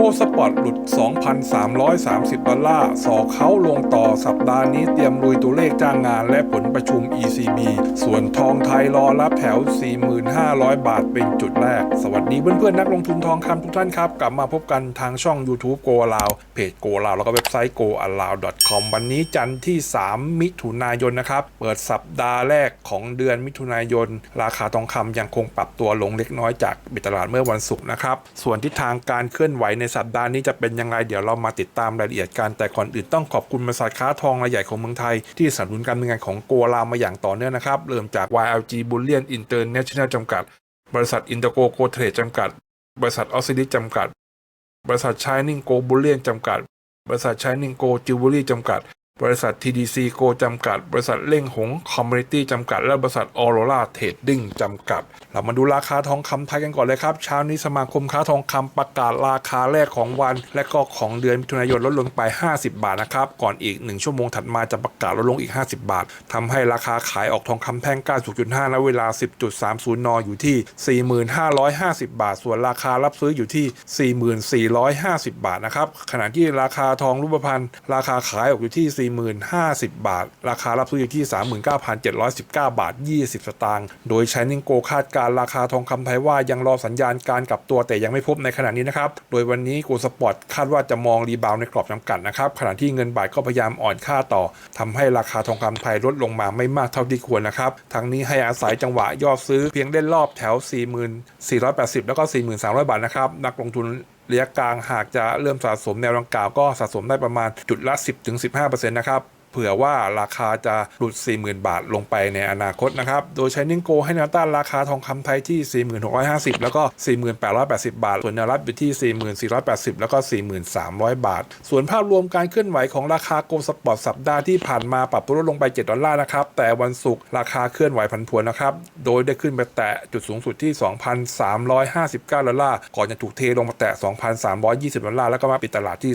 โกสปอร์ตหลุด 2,330 ดอลลาร์สอกเขาลงต่อสัปดาห์นี้เตรียมลุยตัวเลขจ้างงานและผลประชุม ECB ส่วนทองไทยรอรับแถว 4,500 บาทเป็นจุดแรก สวัสดีเพื่อนๆนักลงทุนทองคำทุกท่านครับ กลับมาพบกันทางช่อง YouTube Go Allow เพจ Go Allow แล้วก็เว็บไซต์ goallow.com วันนี้จันทร์ที่ 3 มิถุนายนนะครับ เปิดสัปดาห์แรกของเดือนมิถุนายน ราคาทองคำยังคงปรับตัวลงเล็กน้อยจากบิดตลาดเมื่อวันศุกร์นะครับส่วนทิศทางการเคลื่อนไหวในสัปดาห์นี้จะเป็นยังไงเดี๋ยวเรามาติดตามรายละเอียดกันแต่ก่อนอื่นต้องขอบคุณบริษัทค้าทองรายใหญ่ของเมืองไทย ที่สนับสนุนการดำเนินงานของโกลามาอย่างต่อเนื่องนะครับ เริ่มจาก YLG Bullion International จำกัด บริษัทอินเตอร์โกโกเทรดจำกัด บริษัทออสซิลิจำกัด บริษัทชายนิงโกบุลเลียนจำกัด บริษัทชายนิงโกจิวเวลรี่จำกัด บริษัท TDC โกจำกัด บริษัทเล่งหงคอมมูนิตี้จำกัด และบริษัทออโรราเทรดดิ้งจำกัด เรามาดูราคาทองคำไทยกันก่อนเลยครับ เช้านี้สมาคมค้าทองคำประกาศราคาแรกของวัน และก็ของเดือนมิถุนายนลดลงไป 50 บาทนะครับ ก่อนอีก 1 ชั่วโมงถัดมาจะประกาศลดลงอีก 50 บาททำให้ราคาขายออกทองคำแท่ง96.5ณเวลา 10.30 น อยู่ที่ 4550 บาท ส่วนราคารับซื้ออยู่ที่ 4450 บาทนะครับขณะที่ราคาทองรูปพรรณราคาขายออกอยู่ที่4050 บาท ราคารับซื้ออยู่ที่ 39,719 บาท 20 สตางค์ โดย Shining Go คาดการราคาทองคำไทยว่ายังรอสัญญาณการกลับตัวแต่ยังไม่พบในขณะนี้นะครับ โดยวันนี้กูสปอร์ตคาดว่าจะมองรีบาวในกรอบจำกัดนะครับ ขณะที่เงินบาทก็พยายามอ่อนค่าต่อทำให้ราคาทองคำไทยลดลงมาไม่มากเท่าที่ควรนะครับ ทั้งนี้ให้อาศัยจังหวะยอดซื้อเพียงเล่นรอบแถว 4480 แล้วก็ 4300 บาทนะครับ นักลงทุน ระยะกลางหากจะเริ่มสะสมแนวดังกล่าวก็สะสมได้ประมาณจุดละ 10-15%นะครับ เผื่อว่าราคาจะหลุด 40,000 บาทลงไปในอนาคตนะครับ โดยใช้นิ่งโกให้แนวต้านราคาทองคำไทยที่ 4650 แล้วก็ 4880 บาท ส่วนแนวรับอยู่ที่ 4480 แล้วก็ 4300 บาท ส่วนภาพรวมการเคลื่อนไหวของราคาโกลด์สปอร์ตสัปดาห์ที่ผ่านมาปรับตัวลดลงไป 7 ดอลลาร์นะครับ แต่วันศุกร์ราคาเคลื่อนไหวผันผวนนะครับ โดยได้ขึ้นไปแตะจุดสูงสุดที่ 2,359 ดอลลาร์ ก่อนจะถูกเทลงมาแตะ 2,320 ดอลลาร์ แล้วก็มาปิดตลาดที่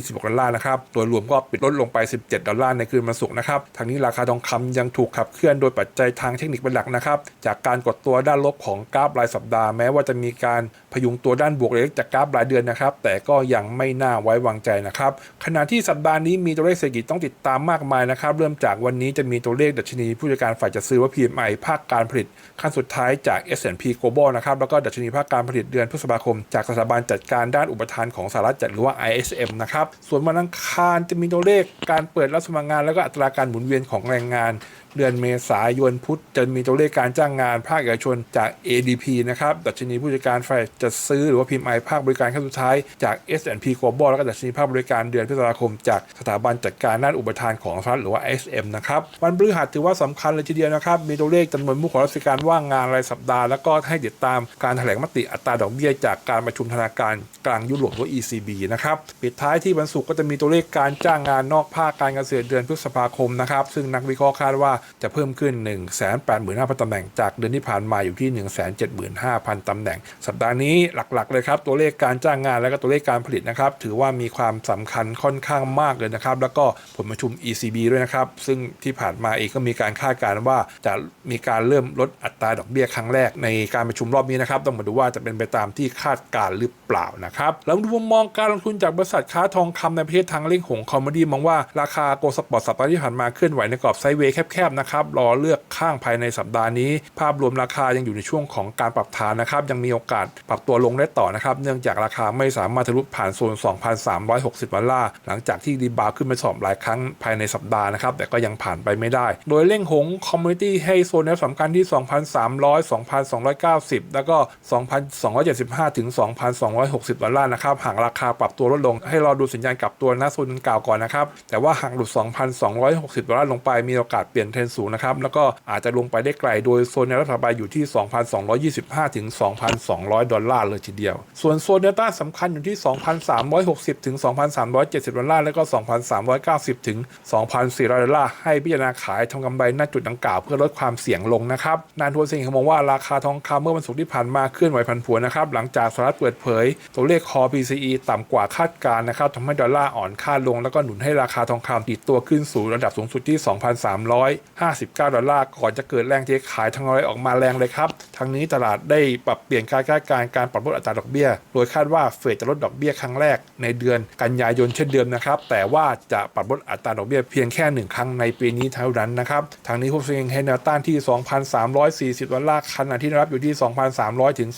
2,326 ดอลลาร์นะครับ โดยรวมก็ปิดลดลงไป17 ดอลลาร์ในคืนวันศุกร์นะครับทางนี้ราคาทองคำยังถูกขับเคลื่อนโดยปัจจัยทางเทคนิคเป็นหลักนะครับจากการกดตัวด้านลบของกราฟรายสัปดาห์แม้ว่าจะมีการพยุงตัวด้านบวกเล็กจากกราฟรายเดือนนะครับแต่ก็ยังไม่น่าไว้วางใจนะครับขณะที่สัปดาห์นี้มีตัวเลขเศรษฐกิจต้องติดตามมากมายนะครับเริ่มจากวันนี้จะมีตัวเลขดัชนีผู้จัดการฝ่ายจัดซื้อว่า PMI ภาคการผลิตขั้นสุดท้ายจาก S&P Global นะครับแล้วก็ดัชนีภาคการผลิตเดือนพฤษภาคม จากสถาบันจัดการด้านอุปทานของสหรัฐจัดหรือว่า ISM นะครับส่วนวันอังคารจะมีตัวเลขการการเปิดรับสมัครงานแล้วก็อัตราการหมุนเวียนของแรงงานเดือนเมษายนพุธจะมีตัวเลขการจ้างงานภาคเอกชนจาก ADP นะครับ ดัชนีผู้จัดการฝ่ายจัดซื้อหรือว่า PMI ภาคบริการขั้นสุดท้ายจาก S&P Global แล้วก็ดัชนีภาคบริการเดือนพฤษภาคม จากสถาบันจัดการด้านอุปทานของสหรัฐหรือว่า SM นะครับ วันพฤหัสถือว่าสำคัญเลยทีเดียวนะครับ มีตัวเลขจำนวนผู้ขอรับราชการว่างงานรายสัปดาห์ แล้วก็ให้ติดตามการแถลงมติอัตราดอกเบี้ยจากการประชุมธนาคารกลางยุโรปหรือ ECB นะครับ ปิดท้ายที่วันศุกร์ก็จะมีตัวเลขการจ้างงานนอกภาคการเกษตรเดือนพฤษภาคมนะครับ ซึ่งนักวิเคราะห์คาดว่าจะเพิ่มขึ้น 185,000ตำแหน่งจากเดือนที่ผ่านมาอยู่ที่ 175,000ตำแหน่ง สัปดาห์นี้หลักๆเลยครับตัวเลขการจ้างงานและก็ตัวเลขการผลิตนะครับถือว่ามีความสำคัญค่อนข้างมากเลยนะครับแล้วก็ผลประชุม ECB ด้วยนะครับ ซึ่งที่ผ่านมาเองก็มีการคาดการณ์ว่าจะมีการเริ่มลดอัตราดอกเบี้ยครั้งแรกในการประชุมรอบนี้นะครับ ต้องมาดูว่าจะเป็นไปตามที่คาดการหรือเปล่านะครับแล้วดูมุมมองการลงทุนจากบริษัทค้าทองคำในประเทศทางเล่งหงคอมมดี้มองว่าราคาโกลสปอร์ตสัปดาห์ที่ผ่านมาเคลื่อนไหวในกรอบไซด์เวย์แคบๆนะครับรอเลือกข้างภายในสัปดาห์นี้ ภาพรวมราคายังอยู่ในช่วงของการปรับฐานนะครับยังมีโอกาสปรับตัวลงได้ต่อนะครับเนื่องจากราคาไม่สามารถทะลุผ่านโซน 2,360ดอลลาร์หลังจากที่รีบาวขึ้นไปสอบหลายครั้งภายในสัปดาห์นะครับแต่ก็ยังผ่านไปไม่ได้ โดยเล่งหงคอมมูนิตี้ให้โซนแนวสำคัญที่ 2,300 2,290 แล้วก็ 2,275 ถึง 2,260 ดอลลาร์นะครับหากราคาปรับตัวลดลงให้รอดูสัญญาณกลับตัวหน้าโซนดังกล่าวก่อนนะครับแต่ว่าหากหลุด 2,260 ดอลลาร์ลงไปมีโอกาสเปลี่ยนเทนสูงนะครับ แล้วก็อาจจะลงไปได้ไกล โดยโซนแนวรับถัดไปอยู่ที่ 2,225 ถึง 2,200 ดอลลาร์เลยทีเดียว ส่วนโซนแนวต้านสำคัญอยู่ที่ 2,360 ถึง 2,370 ดอลลาร์ แล้วก็ 2,390 ถึง 2,400 ดอลลาร์ ให้พิจารณาขายทำกำไรหน้าจุดดังกล่าวเพื่อลดความเสี่ยงลงนะครับ นานทัวร์เซิงเขามองว่าราคาทองคำเมื่อวันศุกร์ที่ผ่านมาเคลื่อนไหวผันผวนนะครับ หลังจากสหรัฐเปิดเผย ตัวเลขคอ PCE ต่ำกว่าคาดการณ์นะครับทำให้ดอลลาร์อ่อนค่าลง แล้วก็หนุนให้ราคาทองคำติดตัวขึ้นสู่ระดับสูงสุดที่ 59 ดอลลาร์ก่อนจะเกิดแรงเทขายทางน้อยออกมาแรงเลยครับ ทั้งนี้ตลาดได้ปรับเปลี่ยนการคาดการณ์การปรับลดอัตราดอกเบี้ย โดยคาดว่าเฟดจะลดดอกเบี้ยครั้งแรกในเดือนกันยายนเช่นเดิมนะครับ แต่ว่าจะปรับลดอัตราดอกเบี้ยเพียงแค่หนึ่งครั้งในปีนี้เท่านั้นนะครับ ทางนี้พบเสียงให้แนวต้านที่ 2,340 ดอลลาร์ขณะที่รับอยู่ที่ 2,300 ถึง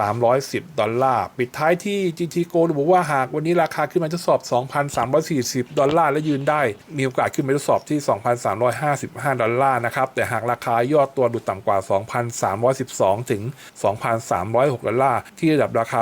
2,310 ดอลลาร์ ปิดท้ายที่ GT Gold ระบุว่าหากวันนี้ราคาขึ้นมาทดสอบ 2,340 ดอลลาร์และยืนได้ มีโอกาสขึ้นไปทดสอบที่ 2,355ดอลลาร์นะครับ แต่หากราคาย่อตัวดูต่ำกว่า 2,312 ถึง 2,306 ดอลลาร์ ที่ระดับราคา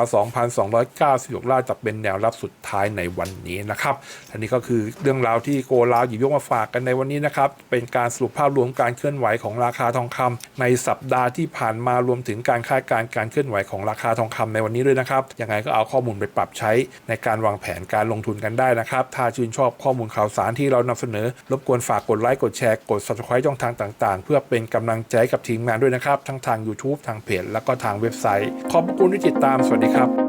2,290ดอลลาร์จะเป็นแนวรับสุดท้ายในวันนี้นะครับอันนี้ก็คือเรื่องราวที่โกลาวหยิบยกมาฝากกันในวันนี้นะครับ เป็นการสรุปภาพรวมการเคลื่อนไหวของราคาทองคำในสัปดาห์ที่ผ่านมารวมถึงการคาดการณ์การเคลื่อนไหวของราคาทองคำในวันนี้ด้วยนะครับ ยังไงก็เอาข้อมูลไปปรับใช้ในการวางแผนการลงทุนกันได้นะครับ ถ้าชื่นชอบข้อมูลข่าวสารที่เรานำเสนอ รบกวนฝากกดไลค์ กดแชร์ กด subscribe ช่องทางต่างๆ เพื่อเป็นกำลังใจกับทีมงานด้วยนะครับ ทั้งทาง YouTube ทางเพจ แล้วก็ทางเว็บไซต์ ขอบพระคุณที่ติดตามสวัสดีครับ